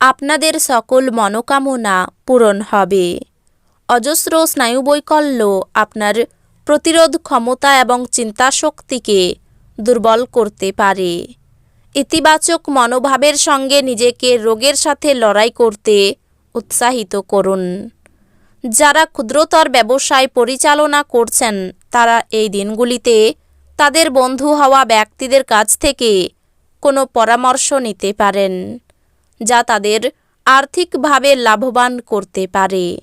আপনাদের সকল মনোকামনা পূরণ হবে। অজস্র স্নায়ুবৈকল্য আপনার প্রতিরোধ ক্ষমতা এবং চিন্তাশক্তিকে দুর্বল করতে পারে। ইতিবাচক মনোভাবের সঙ্গে নিজেকে রোগের সাথে লড়াই করতে উৎসাহিত করুন। যারা ক্ষুদ্রতর ব্যবসায় পরিচালনা করছেন, তারা এই দিনগুলিতে তাদের বন্ধু হওয়া ব্যক্তিদের কাছ থেকে কোনো পরামর্শ নিতে পারেন। যা তাদের আর্থিকভাবে লাভবান করতে পারে।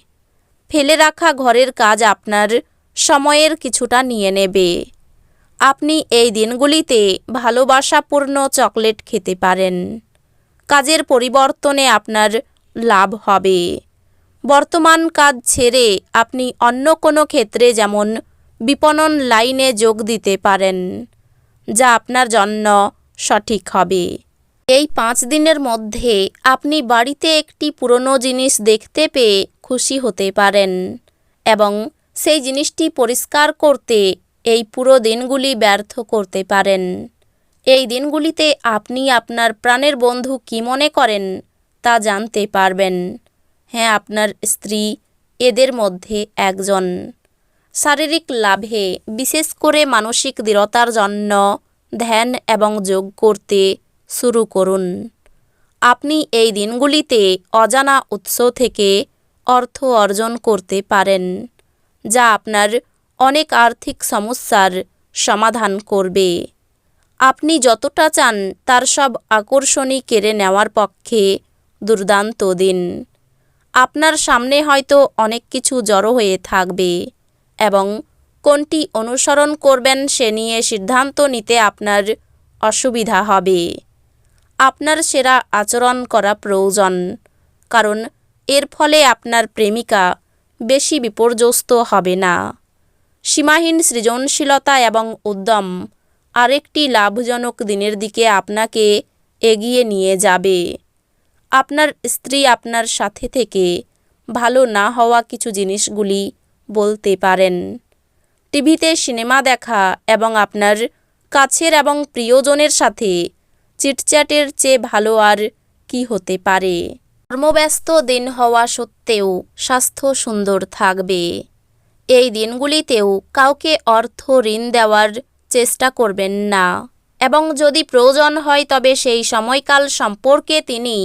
ফেলে রাখা ঘরের কাজ আপনার সময়ের কিছুটা নিয়ে নেবে। আপনি এই দিনগুলিতে ভালোবাসাপূর্ণ চকলেট খেতে পারেন। কাজের পরিবর্তনে আপনার লাভ হবে। বর্তমান কাজ ছেড়ে আপনি অন্য কোনো ক্ষেত্রে যেমন বিপণন লাইনে যোগ দিতে পারেন, যা আপনার জন্য সঠিক হবে। এই পাঁচ দিনের মধ্যে আপনি বাড়িতে একটি পুরনো জিনিস দেখতে পেয়ে খুশি হতে পারেন এবং সেই জিনিসটি পরিষ্কার করতে এই পুরো দিনগুলি ব্যর্থ করতে পারেন। এই দিনগুলিতে আপনি আপনার প্রাণের বন্ধু কী মনে করেন তা জানতে পারবেন। হ্যাঁ আপনার স্ত্রী এদের মধ্যে একজন। শারীরিক লাভে বিশেষ করে মানসিক দৃঢ়তার জন্য ধ্যান এবং যোগ করতে শুরু করুন। আপনি এই দিনগুলিতে অজানা উৎস থেকে অর্থ অর্জন করতে পারেন, যা আপনার অনেক আর্থিক সমস্যার সমাধান করবে। আপনি যতটা চান তার সব আকর্ষণই কেড়ে নেওয়ার পক্ষে দুর্দান্ত দিন। আপনার সামনে হয়তো অনেক কিছু জড়ো হয়ে থাকবে এবং কোনটি অনুসরণ করবেন সে নিয়ে সিদ্ধান্ত নিতে আপনার অসুবিধা হবে। আপনার সেরা আচরণ করা প্রয়োজন, কারণ এর ফলে আপনার প্রেমিকা বেশি বিপর্যস্ত হবে না। সীমাহীন সৃজনশীলতা এবং উদ্যম আরেকটি লাভজনক দিনের দিকে আপনাকে এগিয়ে নিয়ে যাবে। আপনার স্ত্রী আপনার সাথে থেকে ভালো না হওয়া কিছু জিনিসগুলি বলতে পারেন। টিভিতে সিনেমা দেখা এবং আপনার কাছের এবং প্রিয়জনের সাথে চিটচ্যাটের চেয়ে ভালো আর কি হতে পারে? কর্মব্যস্ত দিন হওয়া সত্ত্বেও স্বাস্থ্য সুন্দর থাকবে। এই দিনগুলিতেও কাউকে অর্থ ঋণ দেওয়ার চেষ্টা করবেন না। এবং যদি প্রয়োজন হয়, তবে সেই সময়কাল সম্পর্কে তিনি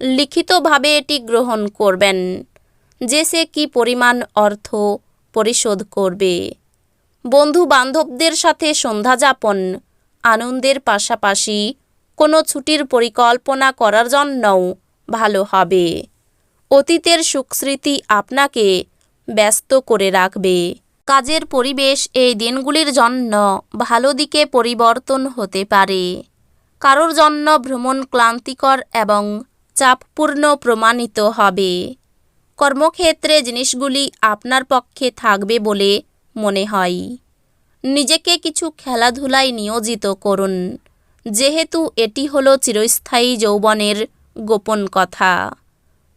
লিখিতভাবে এটি গ্রহণ করবেন যে সে কী পরিমাণ অর্থ পরিশোধ করবে। বন্ধু বান্ধবদের সাথে সন্ধ্যাযাপন আনন্দের পাশাপাশি কোনো ছুটির পরিকল্পনা করার জন্যও ভালো হবে। অতীতের সুখস্মৃতি আপনাকে ব্যস্ত করে রাখবে। কাজের পরিবেশ এই দিনগুলির জন্য ভালো দিকে পরিবর্তন হতে পারে। কারোর জন্য ভ্রমণ ক্লান্তিকর এবং চাপপূর্ণ প্রমাণিত হবে। কর্মক্ষেত্রে জিনিসগুলি আপনার পক্ষে থাকবে বলে মনে হয়। নিজেকে কিছু খেলাধুলায় নিয়োজিত করুন। যেহেতু এটি হলো চিরস্থায়ী যৌবনের গোপন কথা।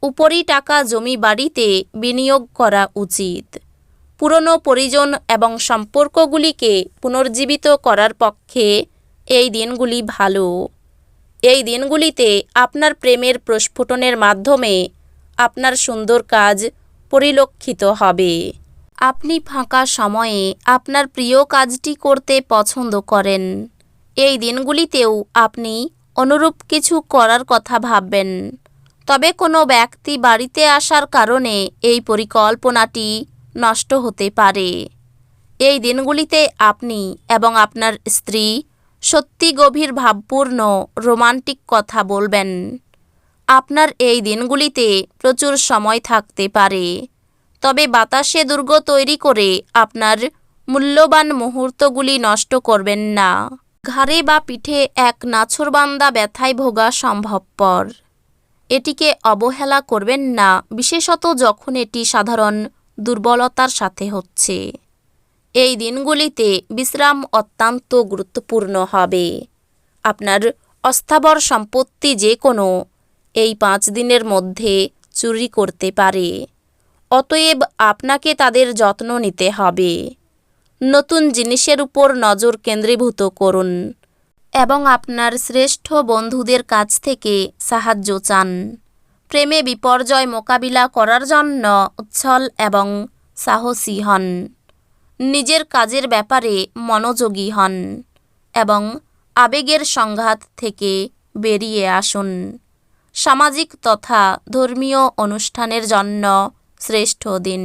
উপরি টাকা জমি বাড়িতে বিনিয়োগ করা উচিত। পুরনো পরিজন এবং সম্পর্কগুলিকে পুনর্জীবিত করার পক্ষে এই দিনগুলি ভালো। এই দিনগুলিতে আপনার প্রেমের প্রস্ফুটনের মাধ্যমে আপনার সুন্দর কাজ পরিলক্ষিত হবে। আপনি ফাঁকা সময়ে আপনার প্রিয় কাজটি করতে পছন্দ করেন। এই দিনগুলিতেও আপনি অনুরূপ কিছু করার কথা ভাববেন। তবে কোনো ব্যক্তি বাড়িতে আসার কারণে এই পরিকল্পনাটি নষ্ট হতে পারে। এই দিনগুলিতে আপনি এবং আপনার স্ত্রী সত্যি গভীর ভাবপূর্ণ রোমান্টিক কথা বলবেন। আপনার এই দিনগুলিতে প্রচুর সময় থাকতে পারে। তবে বাতাসে দুর্গ তৈরি করে আপনার মূল্যবান মুহূর্তগুলি নষ্ট করবেন না। ঘাড়ে বা পিঠে এক নাছরবান্দা ব্যথায় ভোগা সম্ভবপর। এটিকে অবহেলা করবেন না, বিশেষত যখন এটি সাধারণ দুর্বলতার সাথে হচ্ছে। এই দিনগুলিতে বিশ্রাম অত্যন্ত গুরুত্বপূর্ণ হবে। আপনার অস্থাবর সম্পত্তি যে কোনো এই পাঁচ দিনের মধ্যে চুরি করতে পারে। অতএব আপনাকে তাদের যত্ন নিতে হবে। নতুন জিনিসের উপর নজর কেন্দ্রীভূত করুন এবং আপনার শ্রেষ্ঠ বন্ধুদের কাছ থেকে সাহায্য চান। প্রেমে বিপর্যয় মোকাবিলা করার জন্য উচ্ছল এবং সাহসী হন। নিজের কাজের ব্যাপারে মনোযোগী হন এবং আবেগের সংঘাত থেকে বেরিয়ে আসুন। সামাজিক তথা ধর্মীয় অনুষ্ঠানের জন্য শ্রেষ্ঠ দিন।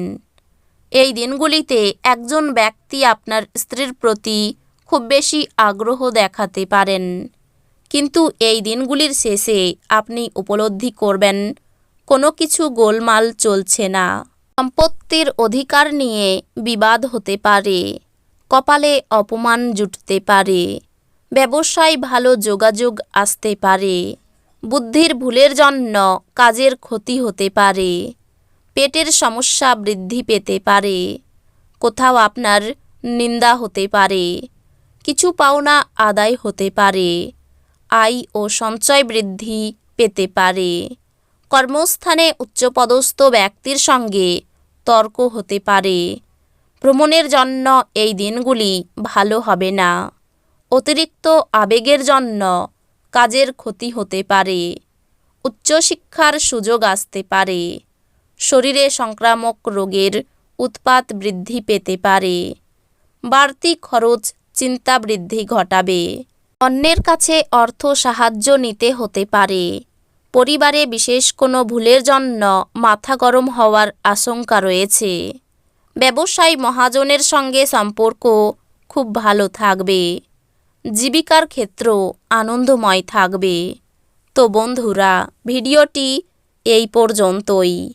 এই দিনগুলিতে একজন ব্যক্তি আপনার স্ত্রীর প্রতি খুব বেশি আগ্রহ দেখাতে পারেন। কিন্তু এই দিনগুলির শেষে আপনি উপলব্ধি করবেন, কোনো কিছু গোলমাল চলছে না। সম্পত্তির অধিকার নিয়ে বিবাদ হতে পারে, কপালে অপমান জুটতে পারে, ব্যবসায় ভালো যোগাযোগ আসতে পারে, বুদ্ধির ভুলের জন্য কাজের ক্ষতি হতে পারে পেটের সমস্যা বৃদ্ধি পেতে পারে। কোথাও আপনার নিন্দা হতে পারে। কিছু পাওনা আদায় হতে পারে। আয় ও সঞ্চয় বৃদ্ধি পেতে পারে। কর্মস্থানে উচ্চপদস্থ ব্যক্তির সঙ্গে তর্ক হতে পারে। ভ্রমণের জন্য এই দিনগুলি ভালো হবে না। অতিরিক্ত আবেগের জন্য কাজের ক্ষতি হতে পারে। উচ্চশিক্ষার সুযোগ আসতে পারে। শরীরে সংক্রামক রোগের উৎপাত বৃদ্ধি পেতে পারে। বাড়তি খরচ চিন্তা বৃদ্ধি ঘটাবে। অন্যের কাছে অর্থ সাহায্য নিতে হতে পারে। পরিবারে বিশেষ কোনো ভুলের জন্য মাথা গরম হওয়ার আশঙ্কা রয়েছে। ব্যবসায়ী মহাজনের সঙ্গে সম্পর্ক খুব ভালো থাকবে। জীবিকার ক্ষেত্র আনন্দময় থাকবে। তো বন্ধুরা, ভিডিওটি এই পর্যন্তই।